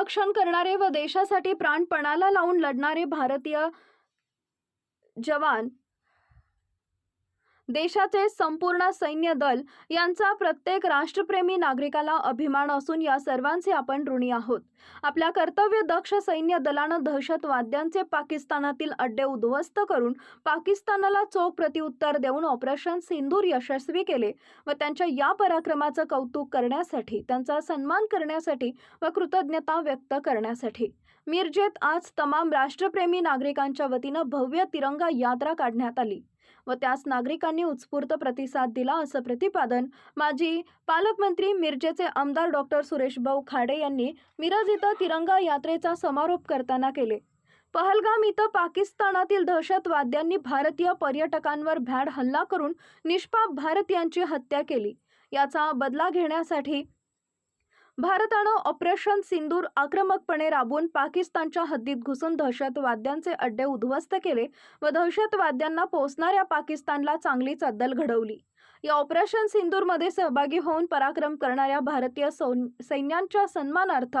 रक्षण करणारे व देशासाठी प्राणपणाला लावून लढणारे भारतीय जवान देशाचे संपूर्ण सैन्य दल यांचा प्रत्येक राष्ट्रप्रेमी नागरिकाला अभिमान असून या सर्वांचे आपण ऋणी आहोत. आपल्या कर्तव्य दक्ष सैन्य दलानं दहशतवाद्यांचे पाकिस्तानातील अड्डे उद्ध्वस्त करून पाकिस्तानाला चोख प्रत्युत्तर देऊन ऑपरेशन सिंदूर यशस्वी केले व त्यांच्या या पराक्रमाचं कौतुक करण्यासाठी त्यांचा सन्मान करण्यासाठी व कृतज्ञता व्यक्त करण्यासाठी. मिरजेत आज तमाम राष्ट्रप्रेमी नागरिकांच्या वतीनं भव्य तिरंगा यात्रा काढण्यात आली. व त्यास नागरिकांनी उत्स्फूर्त प्रतिसाद दिला असं प्रतिपादन माजी पालकमंत्री मिरजेचे आमदार डॉक्टर सुरेश भाऊ खाडे यांनी मिरज इथं तिरंगा यात्रेचा समारोप करताना केले. पहलगाम इथं पाकिस्तानातील दहशतवाद्यांनी भारतीय पर्यटकांवर भ्याड हल्ला करून निष्पाप भारतीयांची हत्या केली. याचा बदला घेण्यासाठी भारतानं ऑपरेशन सिंदूर आक्रमकपणे राबवून पाकिस्तानच्या हद्दीत घुसून दहशतवाद्यांचे अड्डे उद्ध्वस्त केले व दहशतवाद्यांना पोचणाऱ्या पाकिस्तानला चांगलीच अद्दल घडवली. या ऑपरेशन सिंदूरमध्ये सहभागी होऊन पराक्रम करणाऱ्या भारतीय सैन्यांच्या सन्मानार्थ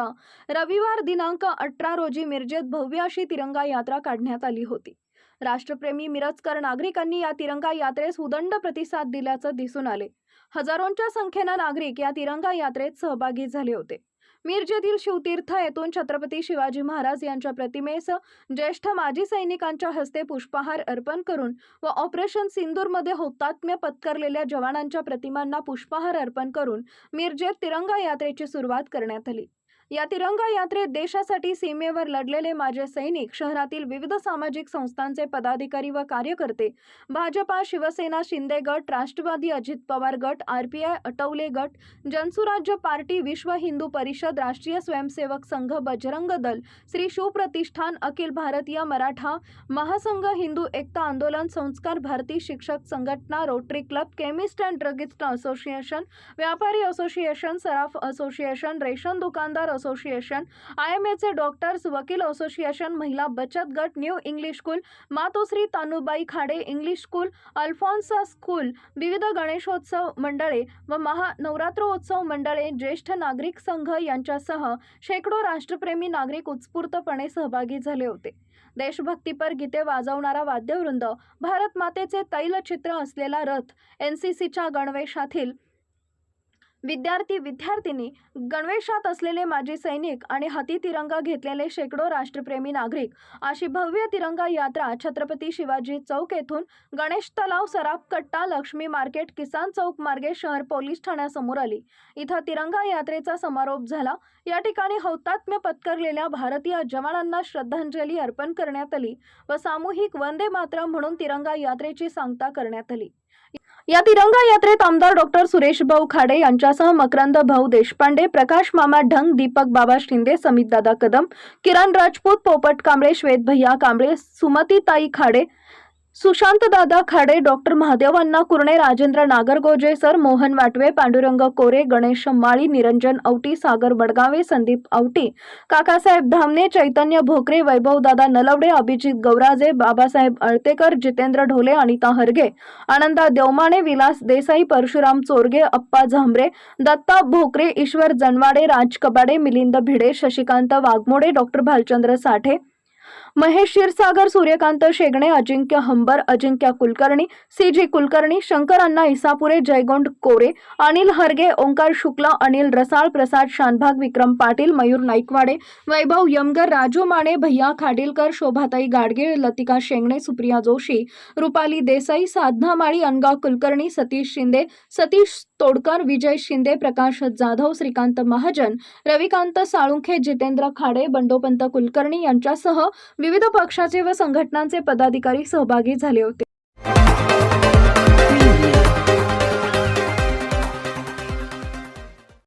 रविवार दिनांक अठरा रोजी मिरजेत भव्य अशी तिरंगा यात्रा काढण्यात आली होती. राष्ट्रप्रेमी मिरजकर नागरिकांनी या तिरंगा यात्रेस उदंड प्रतिसाद दिल्याचं दिसून आले. हजारोंच्या संख्येनं नागरिक या तिरंगा यात्रेत सहभागी झाले होते. मिरजेतील शिवतीर्थ येथून छत्रपती शिवाजी महाराज यांच्या प्रतिमेस ज्येष्ठ माजी सैनिकांच्या हस्ते पुष्पहार अर्पण करून व ऑपरेशन सिंदूरमध्ये हौतात्म्य पत्करलेल्या जवानांच्या प्रतिमांना पुष्पहार अर्पण करून मिरजेत तिरंगा यात्रेची सुरुवात करण्यात आली. या तिरंगा यात्रेत देशासाठी सीमेवर लढलेले माझे सैनिक शहरातील विविध सामाजिक संस्थांचे पदाधिकारी व कार्यकर्ते भाजपा शिवसेना शिंदे गट राष्ट्रवादी अजित पवार गट आरपीआय अटवले गट जनसुराज्य पार्टी विश्व हिंदू परिषद राष्ट्रीय स्वयंसेवक संघ बजरंग दल श्री शिवप्रतिष्ठान अखिल भारतीय मराठा महासंघ हिंदू एकता आंदोलन संस्कार भारती शिक्षक संघटना Rotary Club chemist and druggist association व्यापारी असोसिएशन सराफ असोसिएशन रेशन दुकानदार असोसिएशन आय एम एचे डॉक्टर्स वकील असोसिएशन महिला बचत गट new English school Matoshri Tanubai Khade English school Alphonsa school विविध गणेशोत्सव मंडळे व महा नवरात्रोत्सव मंडळे ज्येष्ठ नागरिक संघ यांच्यासह शेकडो राष्ट्रप्रेमी नागरिक उत्स्फूर्तपणे सहभागी झाले होते. देशभक्तीपर गीते वाजवणारा वाद्यवृंद भारत मातेचे तैलचित्र असलेला रथ एन सी सीच्या गणवेशातील विद्यार्थी विद्यार्थिनी गणवेशात असलेले माजी सैनिक आणि हाती तिरंगा घेतलेले शेकडो राष्ट्रप्रेमी नागरिक अशी भव्य तिरंगा यात्रा छत्रपती शिवाजी चौक येथून गणेश तलाव सराफ कट्टा लक्ष्मी मार्केट किसान चौक मार्गे शहर पोलीस ठाण्यासमोर आली. इथं तिरंगा यात्रेचा समारोप झाला. या ठिकाणी हौतात्म्य पत्करलेल्या भारतीय जवानांना श्रद्धांजली अर्पण करण्यात आली व सामूहिक वंदे मातरम म्हणून तिरंगा यात्रेची सांगता करण्यात आली. या तिरंगा यात्रेत आमदार डॉक्टर सुरेश भाऊ खाडे यांच्यासह मकरंद भाऊ देशपांडे प्रकाश मामा ढंग दीपक बाबा शिंदे समित दादा कदम किरण राजपूत पोपट कांबळे श्वेत भैया कांबळे सुमतीताई खाडे सुशांत दादा खाडे डॉक्टर महादेव अण्णा कुर्णे राजेंद्र नागरगोजे सर मोहन वाटवे पांडुरंग कोरे गणेश माळी निरंजन औटी सागर बडगावे संदीप औटी काकासाहेब धामणे चैतन्य भोकरे वैभव दादा नलवडे अभिजित गौराजे बाबासाहेब अळतेकर जितेंद्र ढोले अनिता हरगे आनंदा देवमाने विलास देसाई परशुराम चोरगे अप्पा Zambare Datta Bhokare Ishwar Janwade Raj Kabade Milind Bhide Shashikant Waghmode doctor Bhalchandra Sathe Mahesh Kshirsagar Suryakant Shegane Ajinkya Hambar Ajinkya Kulkarni C G Kulkarni Shankar अण्णा इसापुरे जयगोंड कोरे अनिल हरगे ओंकार शुक्ला अनिल रसाळ प्रसाद शानभाग विक्रम पाटील मयूर नाईकवाडे वैभव यमगर राजू माने भैया खाडीलकर शोभाताई गाडगीळ लतिका शेंगणे सुप्रिया जोशी रुपाली देसाई साधना माळी अनगाव कुलकर्णी सतीश शिंदे सतीश तोडकर विजय शिंदे प्रकाश जाधव श्रीकांत महाजन रविकांत साळुंखे जितेंद्र खाडे बंडोपंत कुलकर्णी यांच्यासह विविध पक्षाचे व संघटनांचे पदाधिकारी सहभागी झाले होते.